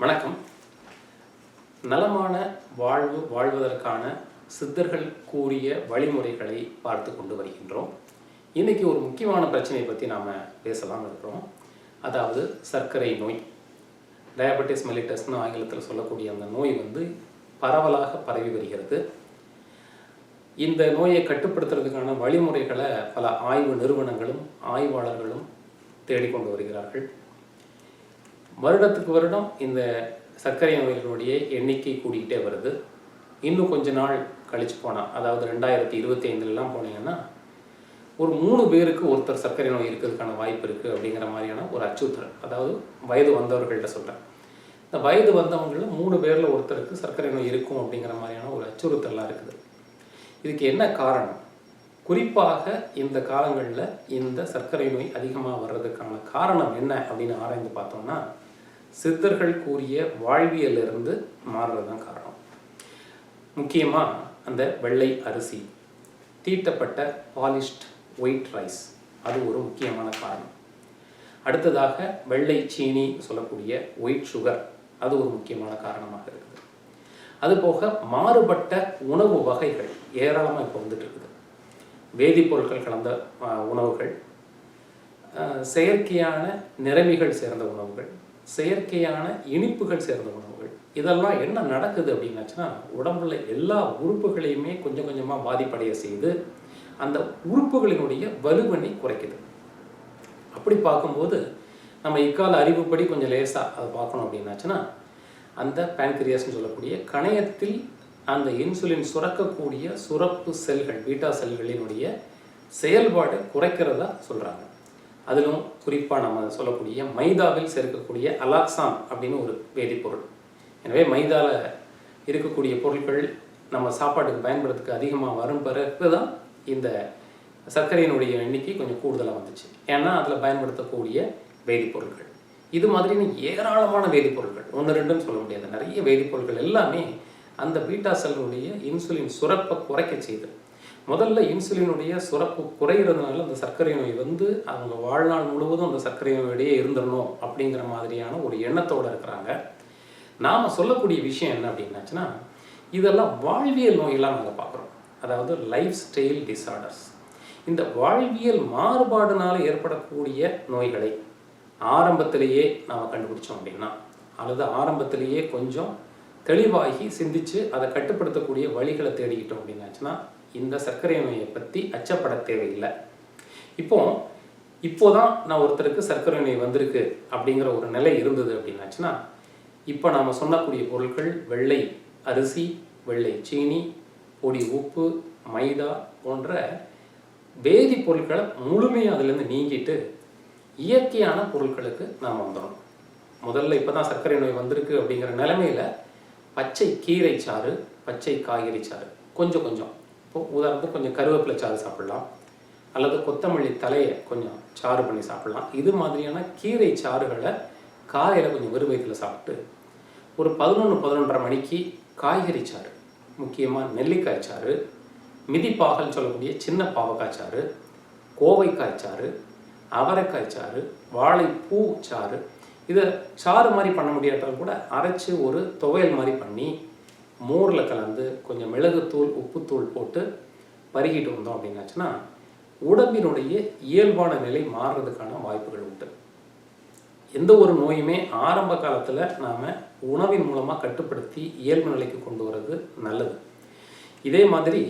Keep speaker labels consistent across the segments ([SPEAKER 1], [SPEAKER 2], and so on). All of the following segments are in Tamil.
[SPEAKER 1] வணக்கம். நலமான வாழ்வு வாழ்வதற்கான சித்தர்கள் கூறிய வழிமுறைகளை பார்த்து கொண்டு வருகின்றோம். இன்னைக்கு ஒரு முக்கியமான பிரச்சனையை பற்றி நாம் பேசலாம் இருக்கிறோம். அதாவது சர்க்கரை நோய். டயபெட்டிஸ் மெலிட்டஸ்னு ஆங்கிலத்தில் சொல்லக்கூடிய அந்த நோய் வந்து பரவலாக பரவி வருகிறது. இந்த நோயை கட்டுப்படுத்துறதுக்கான வழிமுறைகளை பல ஆய்வு நிறுவனங்களும் ஆய்வாளர்களும் தேடிக்கொண்டு வருகிறார்கள். வருடத்துக்கு வருடம் இந்த சர்க்கரை நோய்களுடைய எண்ணிக்கை கூடிக்கிட்டே வருது. இன்னும் கொஞ்ச நாள் கழிச்சு போனால் அதாவது ரெண்டாயிரத்தி இருபத்தி ஐந்துலலாம் போனீங்கன்னா ஒரு மூணு பேருக்கு ஒருத்தர் சர்க்கரை நோய் இருக்கிறதுக்கான வாய்ப்பு இருக்குது அப்படிங்கிற மாதிரியான ஒரு அச்சுறுத்தல். அதாவது வயது வந்தவர்கள்ட்ட சொல்கிறேன் இந்த வயது வந்தவங்களில் மூணு பேரில் ஒருத்தருக்கு சர்க்கரை நோய் இருக்கும் அப்படிங்கிற மாதிரியான ஒரு அச்சுறுத்தலாம் இருக்குது. இதுக்கு என்ன காரணம்? குறிப்பாக இந்த காலங்களில் இந்த சர்க்கரை நோய் அதிகமாக வர்றதுக்கான காரணம் என்ன அப்படின்னு ஆராய்ந்து பார்த்தோம்னா சித்தர்கள் கூறிய வாழ்வியலிருந்து மாறுறது தான் காரணம். முக்கியமாக அந்த வெள்ளை அரிசி தீட்டப்பட்ட பாலிஷ்ட் ஒயிட் ரைஸ் அது ஒரு முக்கியமான காரணம். அடுத்ததாக வெள்ளை சீனி சொல்லக்கூடிய ஒயிட் சுகர் அது ஒரு முக்கியமான காரணமாக இருக்குது. அதுபோக மாறுபட்ட உணவு வகைகள் ஏராளமாக இப்போ வந்துட்டு இருக்குது. வேதிப்பொருட்கள் கலந்த உணவுகள். செயற்கையான நிறமிகள் சேர்ந்த உணவுகள். செயற்கையான இனிப்புகள் சேர்ந்த உணவுகள். இதெல்லாம் என்ன நடக்குது அப்படின்னாச்சுன்னா உடம்புல எல்லா உறுப்புகளையுமே கொஞ்சம் கொஞ்சமாக பாதிப்படைய செய்து அந்த உறுப்புகளினுடைய வலுவனை குறைக்குது. அப்படி பார்க்கும்போது நம்ம இக்கால அறிவுப்படி கொஞ்சம் லேசாக அதை பார்க்கணும் அப்படின்னாச்சுன்னா அந்த பேன்கிரியாஸ்னு சொல்லக்கூடிய கணையத்தில் அந்த இன்சுலின் சுரக்கக்கூடிய சுரப்பு செல்கள் பீட்டா செல்களினுடைய செயல்பாடு குறைக்கிறதா சொல்கிறாங்க அதிலும் குறிப்பாக நம்ம சொல்லக்கூடிய மைதாவில் சேர்க்கக்கூடிய அலாக்சான் அப்படின்னு ஒரு வேதிப்பொருள். எனவே மைதாவில் இருக்கக்கூடிய பொருட்கள் நம்ம சாப்பாட்டுக்கு பயன்படுறதுக்கு அதிகமாக வரும் பிறகு தான் இந்த சர்க்கரையினுடைய எண்ணிக்கை கொஞ்சம் கூடுதலாக வந்துச்சு. ஏன்னா அதில் பயன்படுத்தக்கூடிய வேதிப்பொருட்கள். இது மாதிரின்னு ஏராளமான வேதிப்பொருட்கள். ஒன்று ரெண்டுன்னு சொல்ல முடியாது. நிறைய வேதிப்பொருட்கள் எல்லாமே அந்த பீட்டா செல்லுடைய இன்சுலின் சுரப்பை குறைக்க செய்யுது முதல்ல இன்சுலினுடைய சுரப்பு குறையிறதுனால அந்த சர்க்கரை நோய் வந்து அவங்க வாழ்நாள் முழுவதும் அந்த சர்க்கரை நோயோடையே இருந்துடணும் அப்படிங்கிற மாதிரியான ஒரு எண்ணத்தோடு இருக்கிறாங்க. நாம் சொல்லக்கூடிய விஷயம் என்ன அப்படின்னாச்சுன்னா இதெல்லாம் வாழ்வியல் நோயெல்லாம் நாங்கள் பார்க்குறோம். அதாவது லைஃப் ஸ்டைல் டிசார்டர்ஸ் இந்த வாழ்வியல் மாறுபாடுனால ஏற்படக்கூடிய நோய்களை ஆரம்பத்திலேயே நாம் கண்டுபிடிச்சோம் அப்படின்னா அல்லது ஆரம்பத்திலேயே கொஞ்சம் தெளிவாகி சிந்திச்சு அதை கட்டுப்படுத்தக்கூடிய வழிகளை தேடிக்கிட்டோம் அப்படின்னாச்சுன்னா இந்த சர்க்கரை நோயை பற்றி அச்சப்பட தேவையில்லை. இப்போ இப்போதான் நான் ஒருத்தருக்கு சர்க்கரை நோய் வந்திருக்கு அப்படிங்கிற ஒரு நிலை இருந்தது அப்படின்னாச்சுன்னா இப்போ நாம் சொன்னக்கூடிய பொருட்கள் வெள்ளை அரிசி வெள்ளை சீனி பொடி உப்பு மைதா போன்ற வேதிப்பொருட்களை முழுமையாக அதுலேருந்து நீங்கிட்டு இயற்கையான பொருட்களுக்கு நாம் வந்துடும் முதல்ல இப்போ தான் சர்க்கரை நோய் வந்திருக்கு அப்படிங்கிற நிலைமையில பச்சை கீரை சாறு பச்சை காய்கறி சாறு. கொஞ்சம் கொஞ்சம். இப்போ உதாரணத்துக்கு கொஞ்சம் கருவேப்பிலை சாறு சாப்பிடலாம். அல்லது கொத்தமல்லி தலையை கொஞ்சம் சாறு பண்ணி சாப்பிடலாம். இது மாதிரியான கீரை சாறுகளை காலையில் கொஞ்சம் வெறும் வயிற்றுல சாப்பிட்டு ஒரு பதினொன்று பதினொன்றரை மணிக்கு காய்கறி சாறு முக்கியமாக நெல்லிக்காய் சாறு மிதிப்பாகல் சொல்லக்கூடிய சின்ன பாவக்காய் சாறு கோவைக்காய் சாறு அவரைக்காய் சாறு வாழைப்பூ சாறு இதை சாறு மாதிரி பண்ண முடியாட்டாலும் கூட அரைச்சி ஒரு துவையல் மாதிரி பண்ணி மோரில் கலந்து கொஞ்சம் மிளகுத்தூள் உப்புத்தூள் போட்டு பருகிட்டு வந்தோம் அப்படின்னாச்சுன்னா உடம்பினுடைய இயல்பான நிலை மாறுறதுக்கான வாய்ப்புகள் உண்டு. எந்த ஒரு நோயுமே ஆரம்ப காலத்தில் நாம் உணவின் மூலமாக கட்டுப்படுத்தி இயல்பு நிலைக்கு கொண்டு வர்றது நல்லது. இதே மாதிரி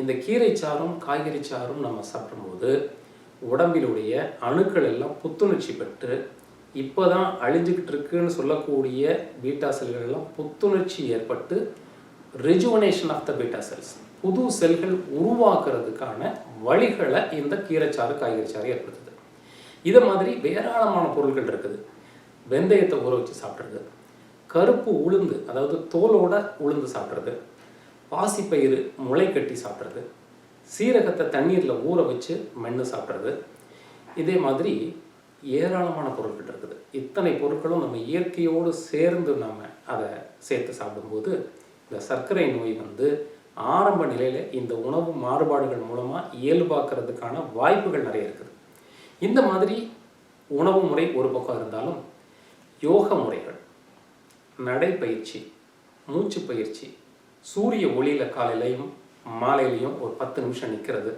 [SPEAKER 1] இந்த கீரை சாறும் காய்கறி சாறும் நம்ம சாப்பிடும்போது உடம்பிலுடைய அணுக்கள் எல்லாம் புத்துணர்ச்சி பெற்று இப்போ தான் அழிஞ்சுக்கிட்டு இருக்குன்னு சொல்லக்கூடிய பீட்டா செல்கள்லாம் புத்துணர்ச்சி ஏற்பட்டு rejuvenation of the beta cells புது செல்கள் உருவாக்குறதுக்கான வழிகளை இந்த கீரைச்சாறு காய்கறி சாறு ஏற்படுத்துது. இதை மாதிரி ஏராளமான பொருட்கள் இருக்குது. வெந்தயத்தை ஊற வச்சு சாப்பிட்றது. கருப்பு உளுந்து அதாவது தோலோட உளுந்து சாப்பிட்றது. பாசிப்பயிறு முளை கட்டி சாப்பிட்றது. சீரகத்தை தண்ணீரில் ஊற வச்சு மென்று சாப்பிட்றது. இதே மாதிரி ஏராளமான பொருட்கள் இருக்குது. இத்தனை பொருட்களும் நம்ம இயற்கையோடு சேர்ந்து நம்ம அதை சேர்த்து சாப்பிடும்போது இந்த சர்க்கரை நோய் வந்து ஆரம்ப நிலையில் இந்த உணவு மாறுபாடுகள் மூலமாக இயல்பாக்குறதுக்கான வாய்ப்புகள் நிறைய இருக்குது. இந்த மாதிரி உணவு முறை ஒரு பக்கம் இருந்தாலும் யோக முறைகள் நடைப்பயிற்சி மூச்சு பயிற்சி சூரிய ஒளியில் காலையிலையும் மாலையிலையும் ஒரு பத்து நிமிஷம் நிற்கிறது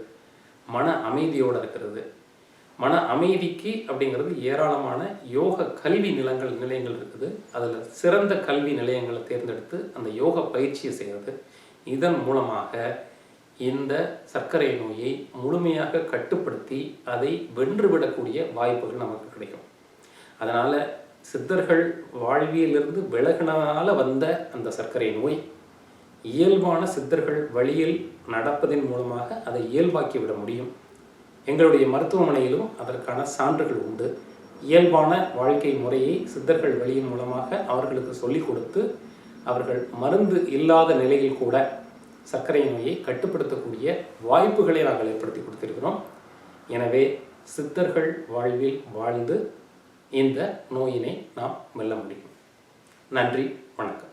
[SPEAKER 1] மன அமைதியோடு இருக்கிறது மன அமைதிக்கு அப்படிங்கிறது ஏராளமான யோக கல்வி நிலங்கள் நிலையங்கள் இருக்குது. அதில் சிறந்த கல்வி நிலையங்களை தேர்ந்தெடுத்து அந்த யோக பயிற்சியை செய்கிறது இதன் மூலமாக இந்த சர்க்கரை நோயை முழுமையாக கட்டுப்படுத்தி அதை வென்றுவிடக்கூடிய வாய்ப்புகள் நமக்கு கிடைக்கும். அதனால் சித்தர்கள் வாழ்வியலிருந்து விலகினால வந்த அந்த சர்க்கரை நோய் இயல்பான சித்தர்கள் வழியில் நடப்பதன் மூலமாக அதை இயல்பாக்கி விட முடியும். எங்களுடைய மருத்துவமனையிலும் அதற்கான சான்றுகள் உண்டு. இயல்பான வாழ்க்கை முறையை சித்தர்கள் வழியின் மூலமாக அவர்களுக்கு சொல்லிக் கொடுத்து அவர்கள் மருந்து இல்லாத நிலையில் கூட சர்க்கரை நோயை கட்டுப்படுத்தக்கூடிய வாய்ப்புகளை நாங்கள் ஏற்படுத்தி கொடுத்திருக்கிறோம். எனவே சித்தர்கள் வாழ்வில் வாழ்ந்து இந்த நோயினை நாம் வெல்ல முடியும் நன்றி வணக்கம்.